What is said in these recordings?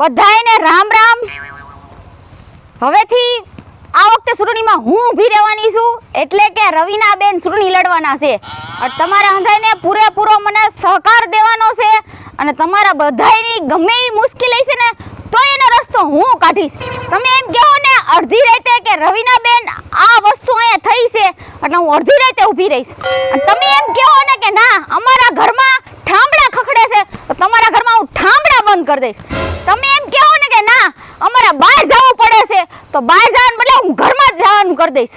બધાયને રામ રામ. હવેથી આ વખતે સુરણીમાં હું ઊભી રહેવાની છું, એટલે કે રવિના બેન સુરણી લડવાના છે. તમારા હંધાઈને પૂરેપૂરો મને સહકાર દેવાનો છે અને તમારા બધાયની ગમે એ મુશ્કેલી છે ને તો એનો રસ્તો હું કાઢીશ. તમે એમ કહો ને, અડધી રાતે કે રવિના બેન આ વસ્તુ અહીંયા થઈ છે, એટલે હું અડધી રાતે ઊભી રહીશ. અને તમે એમ કહો ને કે ના, અમારા ઘરમાં ઠામડા ખખડે છે, તો તમારા ઘરમાં હું ઠામડા બંધ કરી દઈશ. તમે એમ કહો ને કે ના અમારે બહાર જવું પડે છે તો બહાર જવાનું બદલે હું ઘરમાં જ જવાનું કરી દઈશ.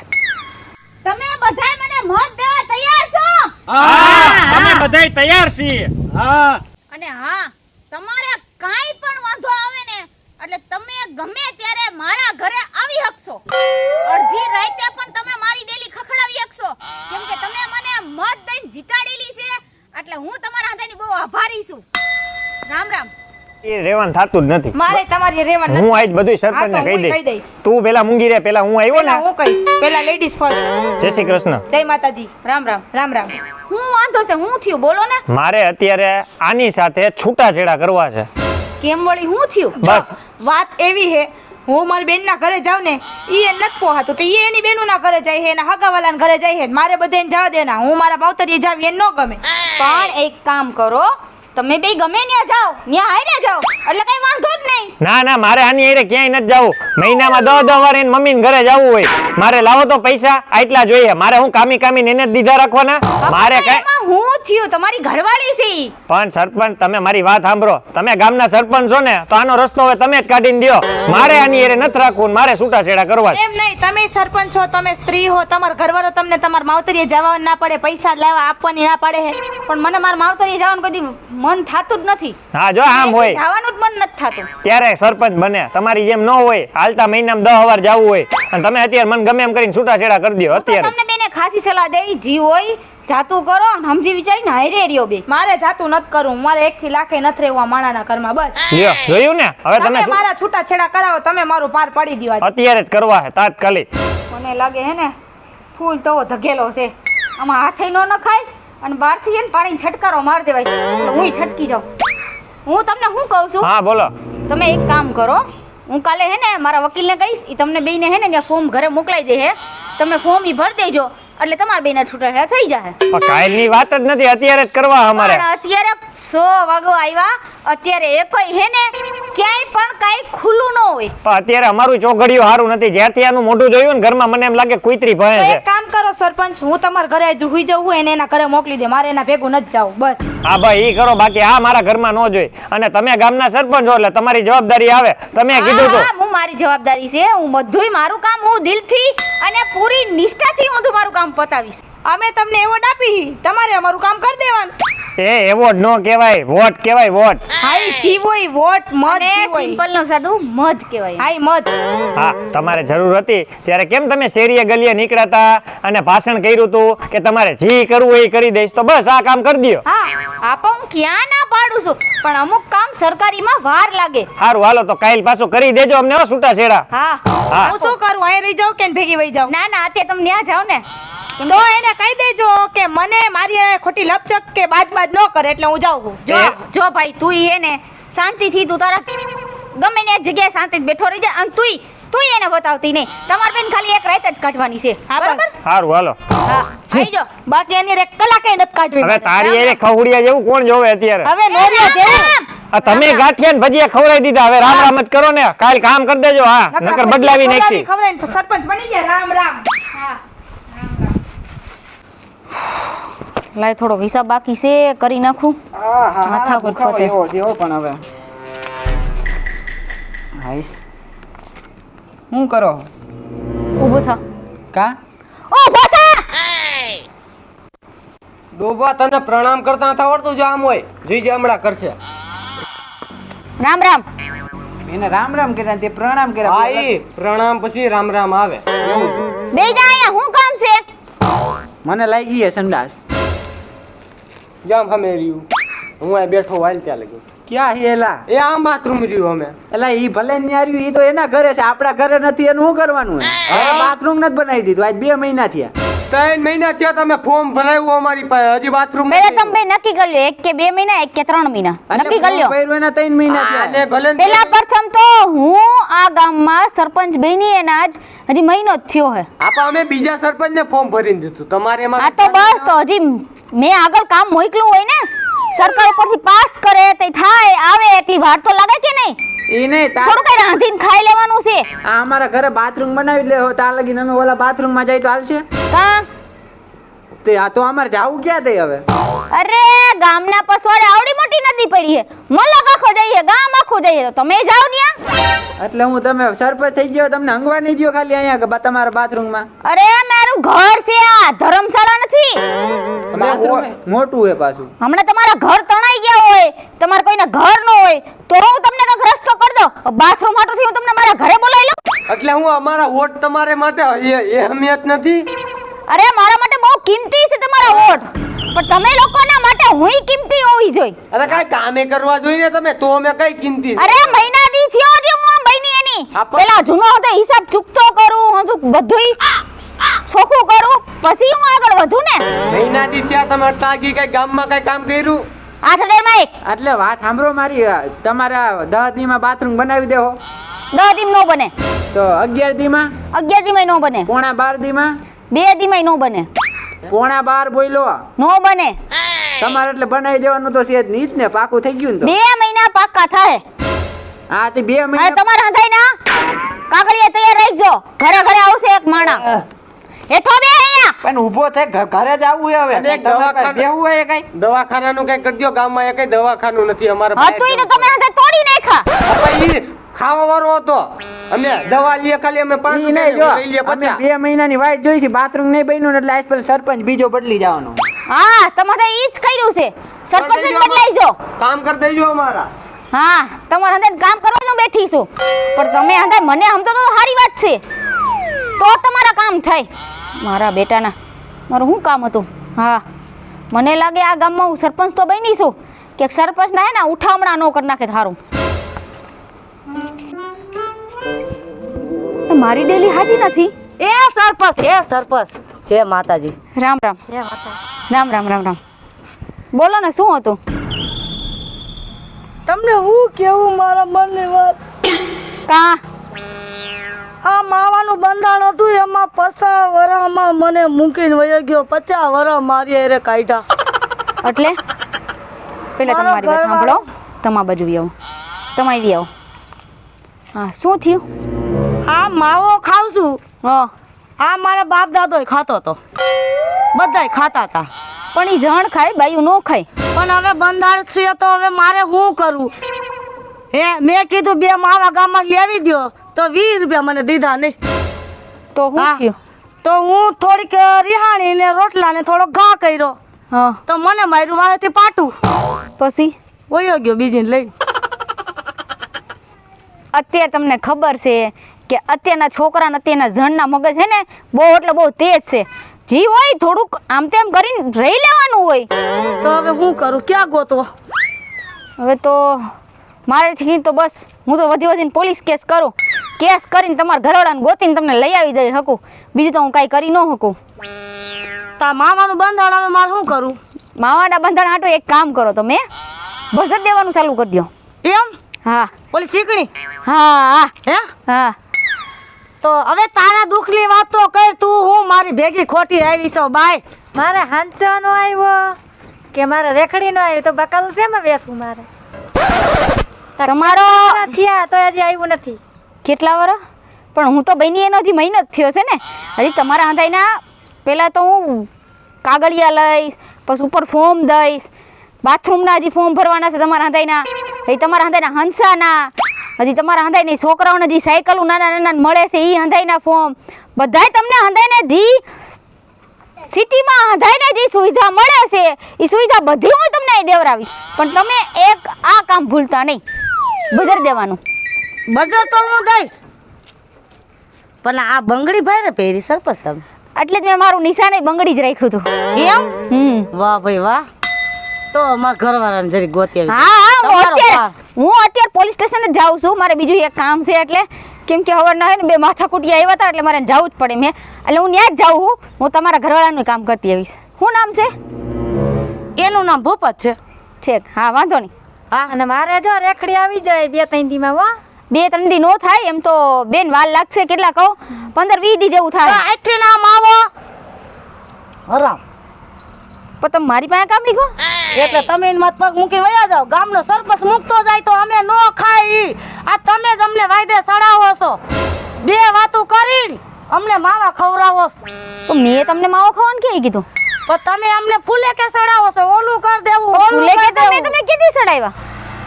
તમે બધાય મને મત દેવા તૈયાર છો? હા અમે બધાય તૈયાર છીએ. હા. અને હા તમારે કાઈ પણ વાંધો આવે ને એટલે તમે ગમે ત્યારે મારા ઘરે આવી શકશો. અડધી રાતે પણ તમે મારી ડેલી ખખડાવી શકશો. કેમ કે તમે મને મત દઈને જીતાડેલી છે એટલે હું તમારા હાથેની બહુ આભારી છું. રામ રામ. એ રેવાન થતું જ નથી. મારે તમારી રેવાન હું આજ બધું સરપંચ ને કહી દઈશ. તું પેલા મૂંગી રે પેલા હું આવ્યો ને. હું કહીશ. પેલા લેડીઝ ફર્સ્ટ જય શ્રી કૃષ્ણ. જય માતાજી. રામ રામ રામ રામ. હું વાંધો છે હું થયું? બોલો ને. મારે અત્યારે આની સાથે છૂટાછેડા કરવા છે. કેમ વળી હું થયું? બસ. વાત એવી હે હું મારી બેનના ઘરે જાઉં ને ઈ એ નથી પોહાતું. તો ઈ એની બેનુના ઘરે જાય હે એના હગાવાલાના ઘરે જાય હે મારે બધાને જવા દેના. હું મારા માવતરીએ જાવ એ ન ગમે. પણ એક કામ કરો તમે બે ગમે ત્યાં જાઓ ત્યાં આઈને જાઓ. એટલે કઈ વાંધો જ નહીં. ના ના મારે આની હારે ક્યાંય નથી જવું. મહિનામાં દસ દસ વાર એને મમ્મીને ઘરે જવું હોય. મારે લાવો તો પૈસા આટલા જોઈએ. મારે હું કામી કામી એને જ દીધા રાખવાના? મારે કઈ એમાં થયું? તમારી ઘરવાળી છે ઈ. પણ સરપંચ તમે મારી વાત સાંભળો. તમે ગામના સરપંચ છો ને તો આનો રસ્તો હવે તમે જ કાઢીને દ્યો. મારે આની એરે નથી રાખવું ને મારે છૂટાછેડા કરવા છે. એમ નહીં તમે સરપંચ છો તમે સ્ત્રી હો તમારા ઘરવાળો તમને તમાર માવતરીએ જવા ના પડે પૈસા લેવા આપવાની ના પડે હે. પણ મને મારા માવતરી જવાનું કદી મન થાતું જ નથી. હા જો આમ હોય. જવાનું જ મન નથી થાતું. ત્યારે સરપંચ બને. તમારી જેમ ન હોય હાલતા મહિનામાં દસ વાર જવું હોય. અને તમે અત્યારે મને ગમે એમ કરીને છૂટાછેડા કરી દો તો અત્યારે. તમને બેને ખાસી સલાહ દઈ જી હોય જાતું કરો અને સમજી વિચારીને હારે રહ્યો બે. મારે જાતું નથી કરવું મારે એક થી લાખે નથી રહેવા માણાના ઘરમાં બસ. લ્યો જોયું ને? હવે તમે તમે શું- મારા છૂટા છેડા કરાવો તમે મારું પાર પાડી દીવા અત્યારે જ કરવા છે તાત્કાલિક. મને લાગે હે ને ફૂલ તો ધકેલો છે. આમાં હાથે નો નખાય અને બહારથી થી ને પાણી છટકારો માર દેવાય. એટલે હું છટકી જાઉં. હું તમને શું કહું છું? હા બોલો. તમે એક કામ કરો હું કાલે હે ને મારા વકીલને કહીશ એ તમને બેને હે ને ત્યાં ફોર્મ ઘરે મોકલાઈ દે હે. તમે ફોર્મ ઈ ભરી દેજો. એટલે તમારા બેના છૂટા થઈ જાય પણ કાલની વાત જ નથી અત્યારે જ કરવા અમારે. પણ અત્યારે સો વાગો આવ્યા અત્યારે એકોય હે ને ક્યાંય પણ કાંઈ ખુલ્લું ન હોય. પણ અત્યારે અમારું ચોઘડિયું સારું નથી જ્યારથી આનું મોઢું જોયું ને ઘરમાં મને એમ લાગે કુતરી ભય છે. એક કામ કરો સરપંચ હું તમારા ઘરે જ હુઈ જવું એને એના ઘરે મોકલી દે મારે એના ભેગું નથી જાવ બસ. હા ભાઈ ઈ કરો બાકી આ મારા ઘરમાં ન જોઈ. અને તમે ગામના સરપંચ છો એટલે તમારી જવાબદારી આવે. તમે કીધું તો. હા, હું મારી જવાબદારી છે હું બધુંય મારું કામ હું દિલથી અને પૂરી નિષ્ઠાથી હું તો મારું કામ પતાવીશ. અમે તમને એવોર્ડ આપી. તમારે અમારું કામ કરી દેવાનું. એ એવોર્ડ નો કહેવાય. વોટ કહેવાય વોટ. હાઈ જીવોય વોટ મધ અને સિમ્પલ નો સાદું મધ કહેવાય. હાઈ મધ. હા તમારે જરૂર હતી. ત્યારે કેમ તમે શેરીએ ગલીએ નીકળ્યા અને ભાષણ કર્યું હતું કે તમારે જી કરવું એ કરી દઈશ? તો બસ આ કામ કરી દયો હા આપો હું ક્યાં ના પાડું છું. પણ અમુક કામ સરકારીમાં વાર લાગે. સારું હાલો તો કાલ પાછું કરી દેજો અમને હો છૂટા છેડા હા. હા શું કરું? અહીં રહી જાઉં કે ભેગી વહી જાઉં? ના ના અત્યારે તમે ત્યાં જાઓ ને. તો એને કહી દેજો કે મને મારી ખોટી લપચક કે બાજ ન કરે એટલે હું જાઉં જો જો ભાઈ તું હે ને શાંતિથી તું તારા ગમે ને જગ્યાએ શાંતિથી બેઠો રહી જા. અને તું તું એને બતાવતી નહીં. તમારે બેન ખાલી એક રાત જ કાઢવાની છે. બરાબર? સારું હાલો. હા આવી જાઓ બાકી એની એક કલાકે નથી કાઢવી હવે તારી એને ખવડિયા જેવું કોણ જોવે અત્યારે? હવે નોરિયા જેવું. આ તમે ગાંઠિયા ને ભજીયા ખવડાવી દીધા. હવે રામ રામ જ કરો ને. કાલ કામ કરી દેજો હા. નકર બદલાવી નાખી. ખવડાવી સરપંચ બની ગયા. રામ રામ. લાય થોડો હિસાબ બાકી છે કરી નાખું. માથા પર પતે. એવો જેવો પણ હવે. હાઈસ. હું કરો? ઊભો થા. કા? ઊભો થા! ડોબા તને પ્રણામ કરતા નથી આવડતું જો આમ હોય. જોઈજે હમણાં કરશે. રામ રામ. એને રામ રામ કર્યા તે પ્રણામ કર્યા હા પ્રણામ પછી રામ રામ આવે. એવું છે બે જા અહીંયા હું મને લાગી છે સંડાસ જામ અમે રહ્યું. હું અહીં બેઠો હાલ ત્યાં લગી. ક્યાં હે એલા? એ આ બાથરૂમ રહ્યું અમે એલા ઈ ભલે ને આવ્યું ઈ તો એના ઘરે છે. આપણા ઘરે નથી એનું શું કરવાનું હવે બાથરૂમ નથી બનાવી દીધું. આજ બે મહિના થયા. ત્રણ મહિના થયા તમે ફોર્મ ભરાયું અમારી પાસે. હજી બાથરૂમ પેલા તમે બે નક્કી કરી લ્યો એક કે બે મહિના એક કે ત્રણ મહિના. નક્કી કરી લ્યો. એના ત્રણ મહિના થયા. આને ભલે પેલા પ્રથમ તો હું આ ગામમાં સરપંચ બની એના જ હજી મહિનો જ થયો હે. આપા અમે બીજા સરપંચને ફોર્મ ભરીને દીધું. તમારે એમાં આ તો બસ તો હજી મેં આગળ કામ મોકલું હોય ને સરકાર ઉપરથી પાસ કરે તે થાય આવે એટલી વાર તો લાગે કે નહીં? એ નહીં તાર થોડું કઈ રાંધીને ખાઈ લેવાનું છે. આ અમારા ઘરે બાથરૂમ બનાવી લે તાર લગીને અમે ઓલા બાથરૂમમાં જાય તો હાલશે. કા તે આ તો અમારે જાવું ક્યાં થઈ હવે? અરે ગામના પસવાડે આવડી મોટી નદી પડી છે. મલક આખો જઈએ ગામ આખો જઈએ તો તમે ન્યા. એટલે હું તમે સરપંચ થઈ ગયો તમને હંગવા નહીં ગયો ખાલી અહીંયા તમારા બાથરૂમમાં. અરે મારું ઘર છે આ ધર્મશાળા નથી. બાથરૂમ મોટું હે પાછું. હમણાં તમારા ઘર તણાઈ ગયા હોય તમારે કોઈના ઘર ન હોય તો હું તમને કંઈક રસ્તો કરી દો બાથરૂમ હાટુથી હું તમને મારા ઘરે બોલાવી લઉં. એટલે હું અમારા વોટ તમારે માટે એ અહેમિયત નથી? અરે મારા માટે બહુ કિંમતી છે તમારા વોટ. પણ તમે લોકોના માટે હુંય કિંમતી હોવી જોઈએ. અરે કઈ કામે કરવા જોઈએ ને તમે? તો અમે કઈ કિંમતી અરે મહિના દી થયો હું બની એની. પેલા જૂનો હતો હિસાબ ચૂકતો કરું હજુ બધુંય. ચોખ્ખું કરું? પછી હું આગળ વધું ને? મહિના દી થયા તમે તાગી કઈ ગામમાં કઈ કામ કર્યું? આઠડેરમાં એક એટલે વાત સાંભળો મારી તમારા દહ દી માં બાથરૂમ બનાવી દેવો દસ દીમ નો બને. તો અગિયાર દી માં અગિયાર દીમાં નો બને. પોણા બાર દી માં બે દીમાં નો બને. પોણા બાર બોલો નો બને. તમારે એટલે બનાવી દેવાનું તો છે જ નહીં ને પાકું થઈ ગયું ને બે મહિના પાક્કા થાય. હા તે બે મહિના તમારે હંધાઈ ના. કાગળિયા તૈયાર રાખજો. ઘરે ઘરે આવશે એક માણા. હેઠો બે અહીંયા. પણ ઊભો થઈ ઘરે જ આવું હવે. અને એક તમે દવાખાના- બેહવું હોય કઈ? દવાખાનાનું કઈ કરજો ગામમાં એ કઈ દવાખાનું નથી અમારે હતું ઈ તો તમે હાથે તોડી નાખ્યા. ખાવા વાળો હતો. અમે દવા લઈએ ખાલી અમે પાંચ ઈ નહીં જો રૂપિયાની લઈ લઈએ અમે પચાસ બે મહિનાની વાઈટ જોઈ છે બાથરૂમ નહીં બન્યું ને એટલે આજકાલ સરપંચ બીજો બદલી જવાનો. હા તમારે ઈ જ કર્યું છે. સરપંચ જ બદલાઈ જો કામ કરી દેજો અમારા. હા તમારે અંદર કામ કરવા હું બેઠી છું. પણ તમે અંદર મને સમજો તો સારી વાત છે. તો તમારા કામ થાય. મારા બેટાના. મારું શું કામ હતું? હા. મને લાગે આ ગામમાં હું સરપંચ તો બની છું. કે સરપંચ ના હે ને ઉઠામણા ન કરી નાખે થારું મારી ડેલી હાજી નથી. એ સરપંચ એ સરપંચ. જય માતાજી. રામ રામ. રામ રામ રામ રામ. બોલો ને શું હતું? તમને હું કેવું મારા મનની વાત? કા? આ માવાનું એમાં પચાસ વરામાં મને મૂકીને વયો ગયો. પચાસ વરા મારી એરે કાઢ્યા. એટલે? પેલા તમારી વાત સાંભળો. તમા બાજુ આવો. તમે આવી આવો. હા શું થયું? આ માવો ખાવ છું. હા. આ મારા બાપ દાદોય ખાતો હતો. બધાય ખાતા હતા. પણ એ જણ ખાય બાયું ન ખાય. પણ હવે બંધાર છે તો હવે મારે શું કરવું હે મેં કીધું બે માવા ગામમાં લેવી દ્યો તો વીસ રૂપિયા મને દીધા નહીં. તો હું. થયું? તો હું થોડીક રિહાણી ને રોટલા ને થોડો ઘા કર્યો. હા. તો મને માર્યું વાહેથી પાટું. પછી? વયો ગયો બીજીને લઈ. અત્યારે તમને ખબર છે કે અત્યારના છોકરાને અત્યારના જણના મગજ છે ને બહુ એટલે બહુ તેજ છે. જી હોય થોડુંક આમ તેમ કરીને રહી લેવાનું હોય. તો હવે હું કરું? ક્યાં ગોતવો? હવે તો મારેથી તો બસ હું તો વધી વધીને પોલીસ કેસ કરું. કેસ કરીને તમારા ઘરવાળાને ગોતીને તમને લઈ આવી દઈ શકું. બીજું તો હું કાંઈ કરી ન શકું. તા માવાનું બંધાણ હવે મારે શું કરું? માવાના બંધાણ હાટો એક કામ કરો તમે. ભજત દેવાનું ચાલુ કરી દો. એમ? હા. ઓલી શીકણી? હા. હા? હે. હા તો હવે તારા દુઃખની વાત તો કર તું હું મારી ભેગી ખોટી આવી છો બાય. મારે હાંચવાનો આવ્યો કે મારે રેખડીનો આવ્યો તો બકાલું શેમાં બેસવું મારે? તમારો થયા તો હજી આવ્યું નથી. કેટલા વર્ષ પણ હું તો બની એનો હજી મહિનો જ થયો છે ને. હજી તમારા હંધાઈના પહેલાં તો હું કાગળિયા લઈશ, પછી ઉપર ફોર્મ દઈશ. બાથરૂમના હજી ફોર્મ ભરવાના છે તમારા હંધાઈના હજી તમારા હંધાઈના હંસાના. હજી તમારા હંધાઈની છોકરાઓને જે સાયકલો નાના નાના મળે છે એ હંધાઈના ફોર્મ. બધાય તમને હંધાઈને જી સિટીમાં હંધાઈને જે સુવિધા મળે છે એ સુવિધા બધી હું તમને દેવરાવીશ. પણ તમે એક આ કામ ભૂલતા નહીં. બજાર દેવાનું. બજાર તો હું દઈશ. પણ આ બંગડી ભાઈ ને પહેરી સરપંચ તમે. એટલે જ મેં મારું નિશાને બંગડી જ રાખ્યું હતું. એમ? હમ. વાહ ભાઈ વાહ. તો અમાર ઘરવાળાને જરી ગોતી આવી. હા હા હું તમારો અત્યારે હું અત્યારે પોલીસ સ્ટેશન જ જાઉં છું. મારે બીજું એક કામ છે એટલે કેમ કે હવારના હે ને બે માથાકૂટિયા આવ્યા હતા એટલે મારે જવું જ પડે મેં. એટલે હું ત્યાં જ જાઉં છું. હું તમારા ઘરવાળાનું કામ કરતી આવીશ. શું નામ છે? એનું નામ ભૂપત છે. ઠીક. હા વાંધો નહીં. હા. અને મારે જો રેખડી આવી જાય બે ત્રણ દીમાં હો. બે ત્રણ દી નો થાય એમ તો બેન વાર લાગશે કેટલા કહો? પંદર વીસ દી જેવું થાય. આટલી નામ આવો. હરામ. પણ તમે મારી પાસે કામ લીધો? એટલે તમે એને મત પગ મૂકી વયા જાઓ. ગામનો સરપંચ મૂકતો જાય તો અમે નો ખાઈ. આ તમે જ અમને વાયદે સડાવો છો. બે વાતો કરીને અમને માવા ખવડાવો તો મેં તમને માવો ખાવાનું કે કીધું? પણ તમે અમને ફૂલે કે સડાવો છો. ઓલું કરી દેવું ફૂલે કે તમે તમને કીધી સડાવ્યા?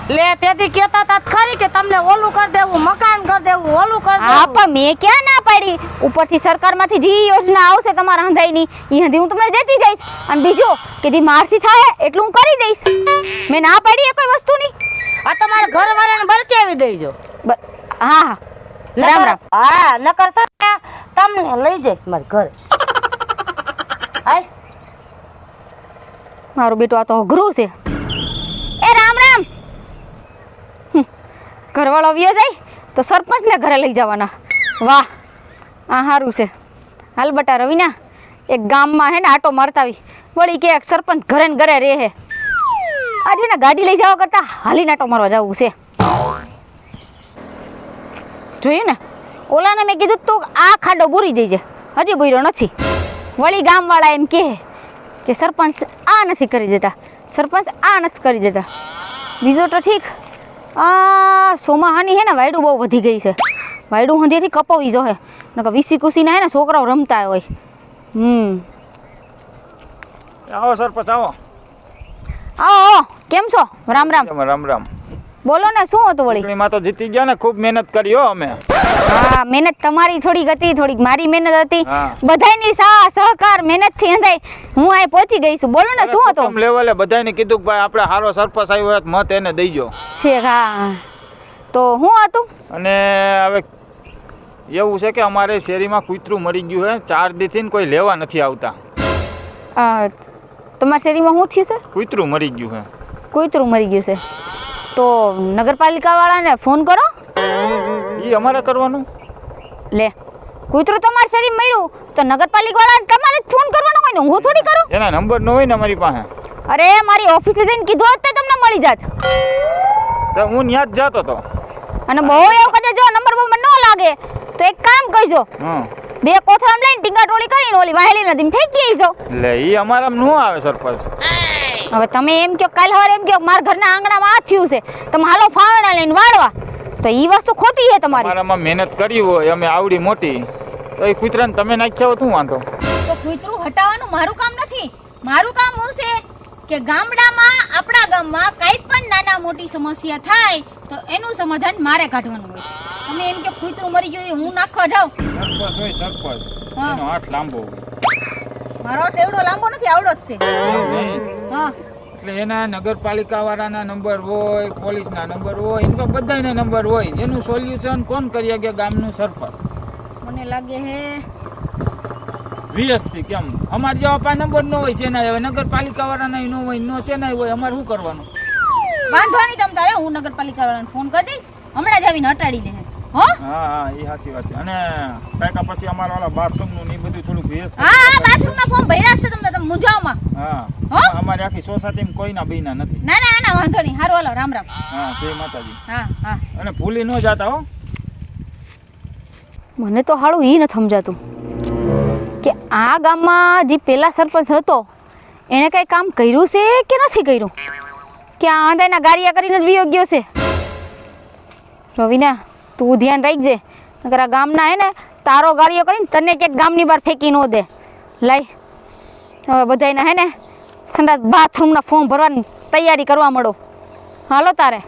લે તેથી કેતા તા ખરી કે તમને ઓલું કરી દેવું મકાન કરી દેવું ઓલું કરી હા દેવું. પણ મેં ક્યાં ના પાડી? ઉપરથી સરકારમાંથી જે યોજના આવશે તમારા હંધાઈની એ હંધી હું તમને દેતી જઈશ. અને બીજું કે જે મારથી થાય એટલું હું કરી દઈશ. મેં ના પાડી એ કોઈ વસ્તુની? આ તમારા ઘર વાળાને બરકેવી દેજો હા હા. રામ રામ. હા નકર છે તમને લઈ જઈશ મારા ઘર. હાય મારો બેટું આ તો અઘરું છે એ રામ રામ હમ, ઘરવાળો વ્યો જાય, તો સરપંચને ઘરે લઈ જવાના. વાહ, આ સારું છે. હાલ બટા રવિના, એક ગામમાં હે ને આટો મારતા આવી વળી કે સરપંચ ઘરે ને ઘરે રહે આજે ને ગાડી લઈ જવા કરતાં હાલીને આટો મારવા જવું છે. જોયું ને? ઓલાને મેં કીધું તું આ ખાડો બુરી જઈજે હજી બુર્યો નથી. વળી ગામવાળા એમ કહે કે સરપંચ આ નથી કરી દેતા. સરપંચ આ નથી કરી દેતા. બીજો તો ઠીક. આ સોમાહાની હે ને વાયડું બહુ વધી ગઈ છે. વાયડું હંધેથી કપાવી જો હે. નકર વીસી કુસીને હે ને છોકરાઓ રમતા હોય. હમ. આવો સરપંચ આવો. આવો કેમ છો? રામ રામ. રામ રામ. બોલો ને શું હતું વળી? ચૂંટણીમાં તો જીતી ગયા ને ખૂબ મહેનત કરી હો અમે. હા મહેનત તમારી થોડીક હતી થોડીક મારી મહેનત હતી. હા. બધાયની સા સહકાર મહેનતથી અંધાઈ હું અહીં પહોંચી ગઈ છું. બોલો ને શું હતું? લેવલે બધાને કીધું કે ભાઈ આપણે સારો સરપંચ આવ્યો હોય મત એને દઈજો છે હા. તો શું હતું? અને હવે એવું છે કે અમારે શેરીમાં કૂતરું મરી ગયું છે ચાર દીથી કોઈ લેવા નથી આવતા. તમારા શેરીમાં શું થયું છે? કૂતરું મરી ગયું છે કૂતરું મરી ગયું છે. તો નગરપાલિકાવાળાને ફોન કરો. એ અમારે કરવાનું? લે. કૂતરું તમારા શરીર મર્યું તો નગરપાલિકાવાળાને તમારે જ ફોન કરવાનો હોય ને હું થોડી કરું? એના નંબર ન હોય ને અમારી પાસે. અરે મારી ઓફિસે જઈને કીધું હોત તો તમને મળી જાત. તો હું ન્યા જ જતો હતો અને બહુ એવું કદે જો નંબર બંબર ન લાગે તો એક કામ કરજો. બે કોથળામ લઈને ટીંગા ટોળી કરીને ઓલી વાહેલી નદી ફેંકી આવીજો. લે એ અમારામાં ન આવે સરપંચ. હવે તમે એમ કહો કાલ સવારે એમ કહો મારા ઘરના આંગણામાં આ થયું છે. તમે હાલો ફાવડા લઈને વાળવા. તો એ વસ્તુ ખોટી છે તમારી. અમારામાં મહેનત કરી હોય અમે આવડી મોટી તો એ કૂતરાને તમે નાખ્યા હોય શું વાંધો? તો કૂતરું હટાવવાનું મારું કામ નથી. મારું કામ હું છે કે ગામડામાં આપણા ગામમાં કાંઈ પણ નાના મોટી સમસ્યા થાય તો એનું સમાધાન મારે કાઢવાનું હોય. તમે એમ કે કૂતરું મરી ગયું હું નાખવા જાઉં? સરપંચ હોય સરપંચ. એનો હાથ લાંબો મારો હાથ એવડો લાંબો નથી આવડો જ છે. હા. એટલે એના નગરપાલિકા વાળાના નંબર હોય પોલીસના નંબર હોય એમ તો બધાના નંબર હોય. એનું સોલ્યુશન કોણ કરી શકે ગામનું સરપંચ? મને લાગે હે. વીએસપી કેમ? અમારે જેવા પાસે નંબર ન હોય સેના હોય નગરપાલિકા વાળાના ન હોય નો સેના હોય અમારે શું કરવાનું? વાંધો નહીં તમ તારે હું નગરપાલિકા વાળાને ફોન કરી દઈશ. હમણાં જ આવીને હટાડી લે હો. હા? હા એ સાચી વાત છે. અને કાંઈક પછી અમારા વાળા બાથરૂમનું ને એ બધું થોડુંક વ્યસ્ત હા હા બાથરૂમના ફોર્મ ભર્યા છે તમને તમે મૂંઝાવમાં હા. હો? અમારી આખી સોસાયટીમાં કોઈના બીના નથી. ના ના ના વાંધો નહીં. હારું હાલો રામ રામ. હા જય માતાજી. હા હા. અને ભૂલી ન જાતા હો. મને તો હાળું એ નથી સમજાતું કે આ ગામમાં જે પેલા સરપંચ હતો એણે કઈ કામ કર્યું છે કે નથી કર્યું? કે આ આંધાઈના ગારિયા કરીને જ વિયો ગયો છે? રવિના તું ધ્યાન રાખજે. નકર આ ગામના હે ને તારો ગારિયો કરીને તને ક્યાંક ગામની બહાર ફેંકી ન દે. લાઈ હવે બધાયના હે ને સંડાસ બાથરૂમના ફોર્મ ભરવાની તૈયારી કરવા મળો. હાલો તારે.